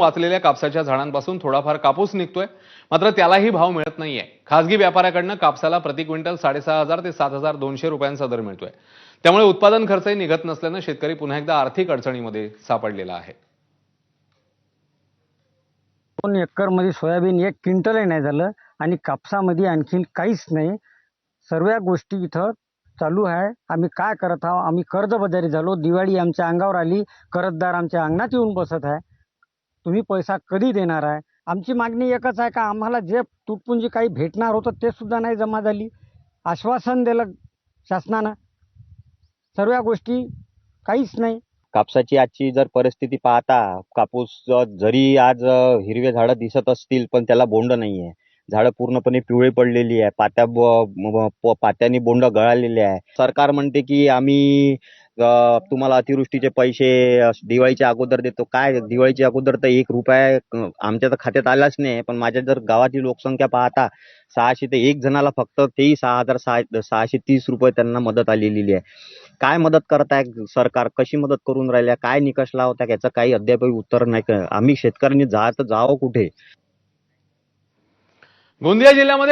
वाचलेल्या कापसाच्या झाडांपासून थोडाफार कापूस निघतोय. मात्र त्यालाही भाव मिळत नाहीये. खासगी व्यापाऱ्याकडनं कापसाला प्रति क्विंटल साडेसहा हजार ते सात हजार दोनशे रुपयांचा दर मिळतोय. त्यामुळे उत्पादन खर्चही निघत नसल्यानं शेतकरी पुन्हा एकदा आर्थिक अडचणीमध्ये सापडलेला आहे. दोन एकरमध्ये सोयाबीन एक क्विंटलही नाही झालं आणि कापसामध्ये आणखीन काहीच नाही. सर्व गोष्टी इथं चालू आहे. आम्ही काय करत आहोत? आम्ही कर्जबाजारी झालो. दिवाळी आमच्या अंगावर आली. कर्जदार आमच्या अंगणात येऊन बसत आहे. तुम्ही पैसा कधी देणार आहे? आमची मागणी एकच आहे का आम्हाला जे तुटपुंजी काही भेटणार होतं ते सुद्धा नाही जमा झाली. आश्वासन दिलं शासनानं. सर्व गोष्टी काहीच नाही. कापसाची आजची जर परिस्थिती पाहता कापूस जरी आज हिरवे झाडं दिसत असतील पण त्याला बोंड नाही आहे झाडं पूर्णपणे पिवळी पडलेली आहे. पात्या पात्यानी बोंड गळालेले आहे. सरकार म्हणते की आम्ही तुम्हाला अतिवृष्टीचे पैसे दिवाळीच्या अगोदर देतो. काय दिवाळीच्या अगोदर तर एक रुपया आमच्या तर खात्यात आलाच नाही. पण माझ्या जर गावाची लोकसंख्या पाहता सहाशे ते एक जणाला फक्त तेही सहा हजार सहा सहाशे तीस रुपये त्यांना मदत आलेली आहे. काय मदत करताय सरकार? कशी मदत करून राहिल्या? काय निकष लावता याचं काही अद्यापही उत्तर नाही. आम्ही शेतकऱ्यांनी जा तर जावं कुठे? गोंदिया जिल्ह्यामध्ये